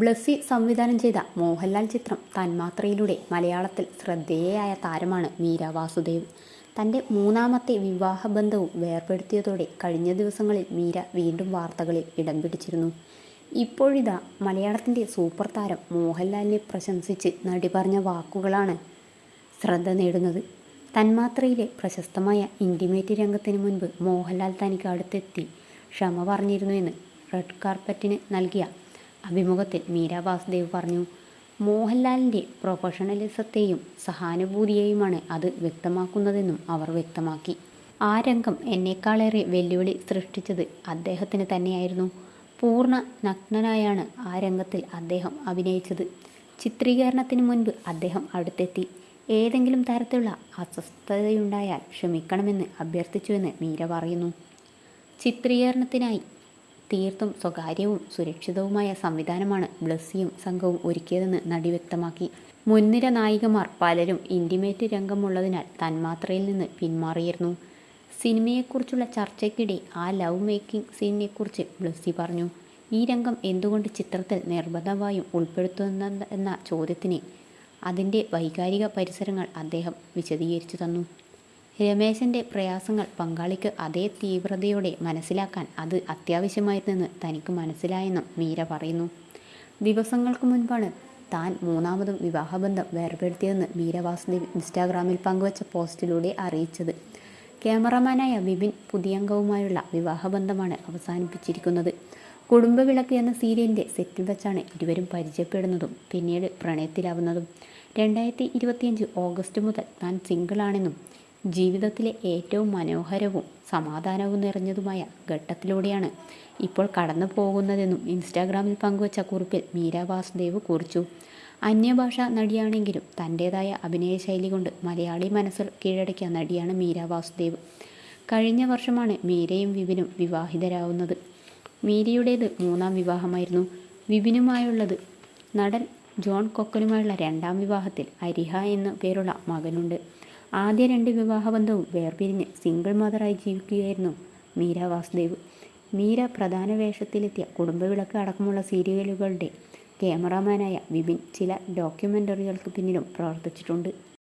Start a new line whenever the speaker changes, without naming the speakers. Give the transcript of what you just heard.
ബ്ലസ്സി സംവിധാനം ചെയ്ത മോഹൻലാൽ ചിത്രം തന്മാത്രയിലൂടെ മലയാളത്തിൽ ശ്രദ്ധേയയായ താരമാണ് മീര വാസുദേവ്. തന്റെ മൂന്നാമത്തെ വിവാഹബന്ധവും വേർപെടുത്തിയതോടെ കഴിഞ്ഞ ദിവസങ്ങളിൽ മീര വീണ്ടും വാർത്തകളിൽ ഇടം പിടിച്ചിരുന്നു. ഇപ്പോഴിതാ മലയാളത്തിന്റെ സൂപ്പർ താരം മോഹൻലാലിനെ പ്രശംസിച്ച് നടി പറഞ്ഞ വാക്കുകളാണ് ശ്രദ്ധ നേടുന്നത്. തന്മാത്രയിലെ പ്രശസ്തമായ ഇന്റിമേറ്റ് രംഗത്തിന് മുൻപ് മോഹൻലാൽ തനിക്ക് അടുത്തെത്തി ക്ഷമ പറഞ്ഞിരുന്നുവെന്ന് റെഡ് കാർപ്പറ്റിന് നൽകിയ അഭിമുഖത്തിൽ മീര വാസുദേവ് പറഞ്ഞു മോഹൻലാലിന്റെ പ്രൊഫഷണലിസത്തെയും സഹാനുഭൂതിയെയുമാണ് അത് വ്യക്തമാക്കുന്നതെന്നും അവർ വ്യക്തമാക്കി. ആ രംഗം എന്നേക്കാളേറെ വെല്ലുവിളി സൃഷ്ടിച്ചത് അദ്ദേഹത്തിന് തന്നെയായിരുന്നു. പൂർണ നഗ്നനായാണ് ആ രംഗത്തിൽ അദ്ദേഹം അഭിനയിച്ചത്. ചിത്രീകരണത്തിന് മുൻപ് അദ്ദേഹം അടുത്തെത്തി. ഏതെങ്കിലും തരത്തിലുള്ള അസ്വസ്ഥതയുണ്ടായാൽ ക്ഷമിക്കണമെന്ന് അഭ്യർത്ഥിച്ചുവെന്ന് മീര പറയുന്നു. ചിത്രീകരണത്തിനായി തീർത്തും സ്വകാര്യവും സുരക്ഷിതവുമായ സംവിധാനമാണ് ബ്ലസ്സിയും സംഘവും ഒരുക്കിയതെന്ന് നടി വ്യക്തമാക്കി. മുൻനിര നായികമാർ പലരും ഇന്റിമേറ്റ് രംഗമുള്ളതിനാൽ തന്മാത്രയിൽ നിന്ന് പിന്മാറിയിരുന്നു. സിനിമയെക്കുറിച്ചുള്ള ചർച്ചയ്ക്കിടെ ആ ലവ് മേക്കിംഗ് സീനിനെക്കുറിച്ച് ബ്ലസ്സി പറഞ്ഞു. ഈ രംഗം എന്തുകൊണ്ട് ചിത്രത്തിൽ നിർബന്ധമായും ഉൾപ്പെടുത്തുന്ന എന്ന ചോദ്യത്തിന് അതിന്റെ വൈകാരിക പരിസരങ്ങൾ അദ്ദേഹം വിശദീകരിച്ചു തന്നു. രമേശന്റെ പ്രയാസങ്ങൾ പങ്കാളിക്ക് അതേ തീവ്രതയോടെ മനസ്സിലാക്കാൻ അത് അത്യാവശ്യമായിരുന്നെന്ന് തനിക്ക് മനസ്സിലായെന്നും മീര പറയുന്നു. ദിവസങ്ങൾക്ക് മുൻപാണ് താൻ മൂന്നാമതും വിവാഹബന്ധം വേർപെടുത്തിയതെന്ന് മീര വാസുദേവ് ഇൻസ്റ്റാഗ്രാമിൽ പങ്കുവച്ച പോസ്റ്റിലൂടെ അറിയിച്ചത്. ക്യാമറമാനായ വിപിൻ പുതിയംഗവുമായുള്ള വിവാഹബന്ധമാണ് അവസാനിപ്പിച്ചിരിക്കുന്നത്. കുടുംബവിളക്ക് എന്ന സീരിയലിന്റെ സെറ്റിൽ വെച്ചാണ് ഇരുവരും പരിചയപ്പെടുന്നതും പിന്നീട് പ്രണയത്തിലാവുന്നതും. രണ്ടായിരത്തി ഇരുപത്തിയഞ്ച് ഓഗസ്റ്റ് മുതൽ താൻ സിംഗിളാണെന്നും ജീവിതത്തിലെ ഏറ്റവും മനോഹരവും സമാധാനവും നിറഞ്ഞതുമായ ഘട്ടത്തിലൂടെയാണ് ഇപ്പോൾ കടന്നു പോകുന്നതെന്നും ഇൻസ്റ്റാഗ്രാമിൽ പങ്കുവച്ച കുറിപ്പിൽ മീര വാസുദേവ് കുറിച്ചു. അന്യഭാഷ നടിയാണെങ്കിലും തന്റേതായ അഭിനയ ശൈലി കൊണ്ട് മലയാളി മനസ്സിൽ കീഴടക്കിയ നടിയാണ് മീര വാസുദേവ്. കഴിഞ്ഞ വർഷമാണ് മീരയും വിപിനും വിവാഹിതരാവുന്നത്. മീരയുടേത് മൂന്നാം വിവാഹമായിരുന്നു. വിപിനുമായുള്ളത് നടൻ ജോൺ കൊക്കനുമായുള്ള രണ്ടാം വിവാഹത്തിൽ അരിഹ എന്ന പേരുള്ള മകനുണ്ട്. ആദ്യ രണ്ട് വിവാഹബന്ധവും വേർപിരിഞ്ഞ് സിംഗിൾ മദറായി ജീവിക്കുകയായിരുന്നു മീര വാസുദേവ്. മീര പ്രധാന വേഷത്തിലെത്തിയ കുടുംബവിളക്ക് അടക്കമുള്ള സീരിയലുകളുടെ ക്യാമറാമാനായ വിപിൻ ചില ഡോക്യുമെന്ററികൾക്ക് പിന്നിലും പ്രവർത്തിച്ചിട്ടുണ്ട്.